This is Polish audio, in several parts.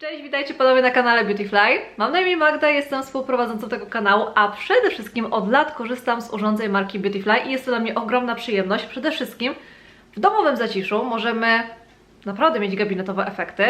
Cześć, witajcie ponownie na kanale Beautyfly. Mam na imię Magda, jestem współprowadzącą tego kanału, a przede wszystkim od lat korzystam z urządzeń marki Beautyfly i jest to dla mnie ogromna przyjemność. Przede wszystkim w domowym zaciszu możemy naprawdę mieć gabinetowe efekty,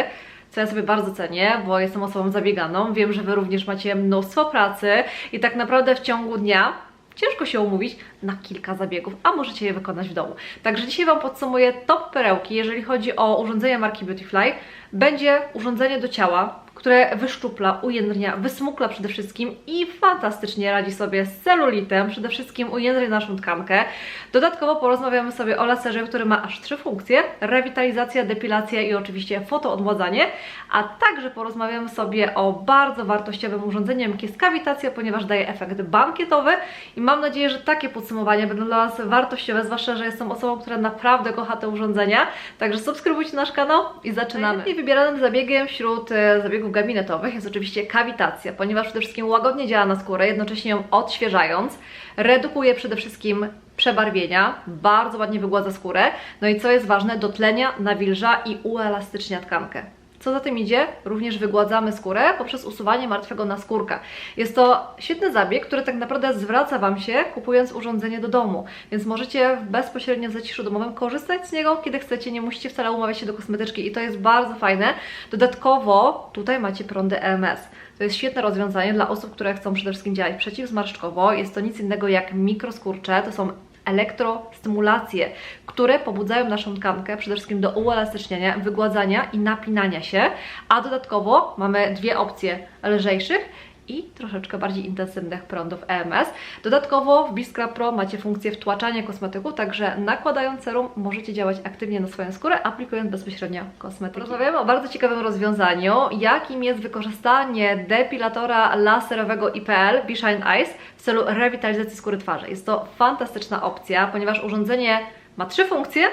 co ja sobie bardzo cenię, bo jestem osobą zabieganą. Wiem, że Wy również macie mnóstwo pracy i tak naprawdę w ciągu dnia ciężko się umówić na kilka zabiegów, a możecie je wykonać w domu. Także dzisiaj Wam podsumuję top perełki, jeżeli chodzi o urządzenia marki Beautyfly. Będzie urządzenie do ciała, które wyszczupla, ujędrnia, wysmukla przede wszystkim i fantastycznie radzi sobie z celulitem, przede wszystkim ujędrnia naszą tkankę. Dodatkowo porozmawiamy sobie o laserze, który ma aż trzy funkcje, rewitalizacja, depilacja i oczywiście fotoodmładzanie, a także porozmawiamy sobie o bardzo wartościowym urządzeniu, jakim jest kawitacja, ponieważ daje efekt bankietowy i mam nadzieję, że takie podsumowania będą dla Was wartościowe, zwłaszcza, że jestem osobą, która naprawdę kocha te urządzenia, także subskrybujcie nasz kanał i zaczynamy. Wybieranym zabiegiem wśród e, zabiegów gabinetowych jest oczywiście kawitacja, ponieważ przede wszystkim łagodnie działa na skórę, jednocześnie ją odświeżając, redukuje przede wszystkim przebarwienia, bardzo ładnie wygładza skórę, no i co jest ważne, dotlenia, nawilża i uelastycznia tkankę. Co za tym idzie, również wygładzamy skórę poprzez usuwanie martwego naskórka. Jest to świetny zabieg, który tak naprawdę zwraca Wam się kupując urządzenie do domu, więc możecie bezpośrednio w zaciszu domowym korzystać z niego, kiedy chcecie, nie musicie wcale umawiać się do kosmetyczki i to jest bardzo fajne. Dodatkowo tutaj macie prądy EMS. To jest świetne rozwiązanie dla osób, które chcą przede wszystkim działać przeciwzmarszczkowo. Jest to nic innego jak mikroskurcze, to są elektrostymulacje, które pobudzają naszą tkankę przede wszystkim do uelastyczniania, wygładzania i napinania się, a dodatkowo mamy dwie opcje lżejszych i troszeczkę bardziej intensywnych prądów EMS. Dodatkowo w Biscrub Pro macie funkcję wtłaczania kosmetyku, także nakładając serum możecie działać aktywnie na swoją skórę, aplikując bezpośrednio kosmetyki. Rozmawiamy o bardzo ciekawym rozwiązaniu, jakim jest wykorzystanie depilatora laserowego IPL Beshine Eyes w celu rewitalizacji skóry twarzy. Jest to fantastyczna opcja, ponieważ urządzenie ma trzy funkcje,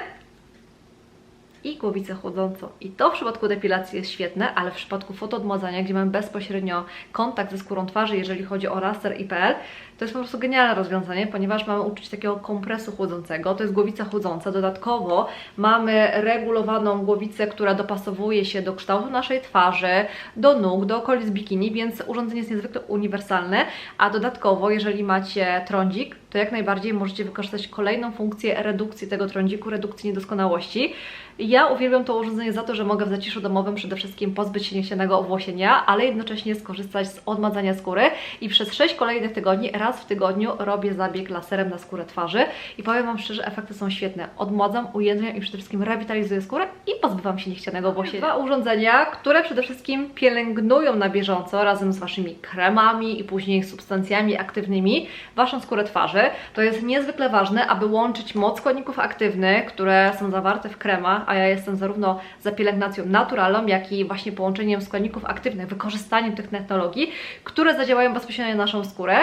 i głowicę chłodzącą. I to w przypadku depilacji jest świetne, ale w przypadku fotoodmładzania, gdzie mamy bezpośrednio kontakt ze skórą twarzy, jeżeli chodzi o raster IPL, to jest po prostu genialne rozwiązanie, ponieważ mamy uczucie takiego kompresu chłodzącego. To jest głowica chłodząca. Dodatkowo mamy regulowaną głowicę, która dopasowuje się do kształtu naszej twarzy, do nóg, do okolic bikini, więc urządzenie jest niezwykle uniwersalne. A dodatkowo, jeżeli macie trądzik, to jak najbardziej możecie wykorzystać kolejną funkcję redukcji tego trądziku, redukcji niedoskonałości. Ja uwielbiam to urządzenie za to, że mogę w zaciszu domowym przede wszystkim pozbyć się niechcianego owłosienia, ale jednocześnie skorzystać z odmadzania skóry i przez 6 kolejnych tygodni, raz w tygodniu robię zabieg laserem na skórę twarzy i powiem Wam szczerze, efekty są świetne. Odmładzam, ujędrniam i przede wszystkim rewitalizuję skórę i pozbywam się niechcianego owłosienia. Dwa urządzenia, które przede wszystkim pielęgnują na bieżąco razem z Waszymi kremami i później substancjami aktywnymi Waszą skórę twarzy. To jest niezwykle ważne, aby łączyć moc składników aktywnych, które są zawarte w kremach, a ja jestem zarówno za pielęgnacją naturalną, jak i właśnie połączeniem składników aktywnych, wykorzystaniem tych technologii, które zadziałają bezpośrednio na naszą skórę.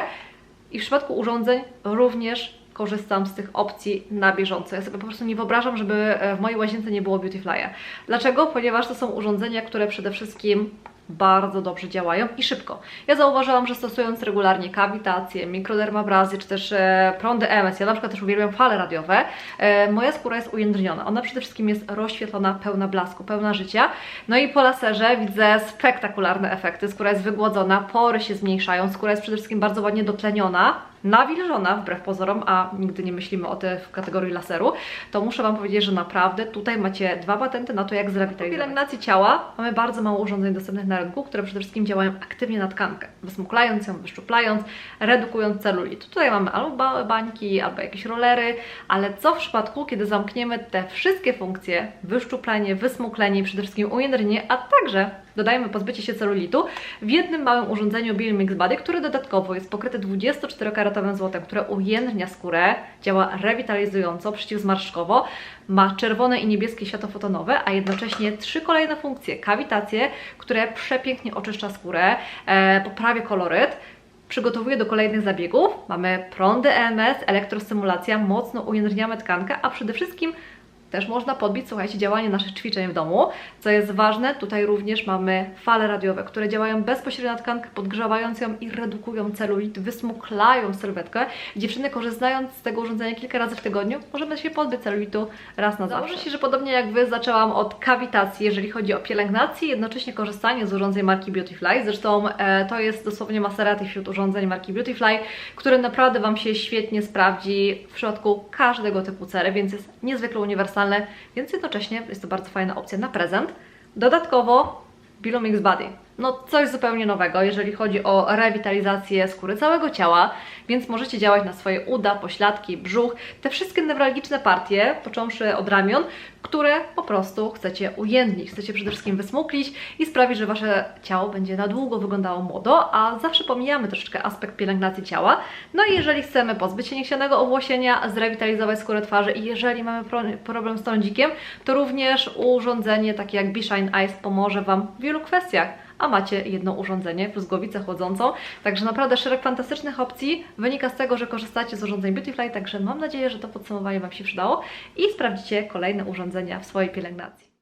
I w przypadku urządzeń również korzystam z tych opcji na bieżąco. Ja sobie po prostu nie wyobrażam, żeby e, w mojej łazience nie było Beautyfly'a. Dlaczego? Ponieważ to są urządzenia, które przede wszystkim bardzo dobrze działają i szybko. Ja zauważyłam, że stosując regularnie kawitację, mikrodermabrazję, czy też e, prądy EMS, ja na przykład też uwielbiam fale radiowe, e, moja skóra jest ujędrniona. Ona przede wszystkim jest rozświetlona, pełna blasku, pełna życia. No i po laserze widzę spektakularne efekty. Skóra jest wygłodzona, pory się zmniejszają, skóra jest przede wszystkim bardzo ładnie dotleniona, nawilżona wbrew pozorom, a nigdy nie myślimy o tym w kategorii laseru, to muszę Wam powiedzieć, że naprawdę tutaj macie dwa patenty na to, jak zrewitalizować. W pielęgnacji ciała mamy bardzo mało urządzeń dostępnych na rynku, które przede wszystkim działają aktywnie na tkankę, wysmuklając ją, wyszczuplając, redukując celulit. Tutaj mamy albo bańki, albo jakieś rolery, ale co w przypadku, kiedy zamkniemy te wszystkie funkcje, wyszczuplenie, wysmuklenie i przede wszystkim ujędrnienie, a także dodajemy pozbycie się celulitu w jednym małym urządzeniu Bill Mix Body, które dodatkowo jest pokryte 24-karatowym złotem, które ujędrnia skórę, działa rewitalizująco, przeciwzmarszczkowo, ma czerwone i niebieskie światło fotonowe, a jednocześnie trzy kolejne funkcje. Kawitacje, które przepięknie oczyszcza skórę, e, poprawia koloryt, przygotowuje do kolejnych zabiegów. Mamy prądy EMS, elektrostymulacja, mocno ujędrniamy tkankę, a przede wszystkim też można podbić, słuchajcie, działanie naszych ćwiczeń w domu. Co jest ważne, tutaj również mamy fale radiowe, które działają bezpośrednio na tkankę, podgrzewając ją i redukują celulit, wysmuklają sylwetkę. Dziewczyny korzystając z tego urządzenia kilka razy w tygodniu, możemy się pozbyć celulitu raz na zawsze. Założę się, że podobnie jak Wy zaczęłam od kawitacji, jeżeli chodzi o pielęgnację, jednocześnie korzystanie z urządzeń marki Beautyfly. Zresztą e, to jest dosłownie Maserati wśród urządzeń marki Beautyfly, które naprawdę Wam się świetnie sprawdzi w przypadku każdego typu cery, więc jest niezwykle uniwersalne, więc jednocześnie jest to bardzo fajna opcja na prezent. Dodatkowo Bilomix Body. No coś zupełnie nowego, jeżeli chodzi o rewitalizację skóry całego ciała, więc możecie działać na swoje uda, pośladki, brzuch, te wszystkie newralgiczne partie, począwszy od ramion, które po prostu chcecie ujędnić, chcecie przede wszystkim wysmuklić i sprawić, że Wasze ciało będzie na długo wyglądało młodo, a zawsze pomijamy troszeczkę aspekt pielęgnacji ciała. No i jeżeli chcemy pozbyć się niechcianego owłosienia, zrewitalizować skórę twarzy i jeżeli mamy pro problem z trądzikiem, to również urządzenie takie jak B-Shine Eyes pomoże Wam w wielu kwestiach a macie jedno urządzenie plus głowicę chłodzącą. Także naprawdę szereg fantastycznych opcji wynika z tego, że korzystacie z urządzeń Beautyfly, także mam nadzieję, że to podsumowanie Wam się przydało i sprawdzicie kolejne urządzenia w swojej pielęgnacji.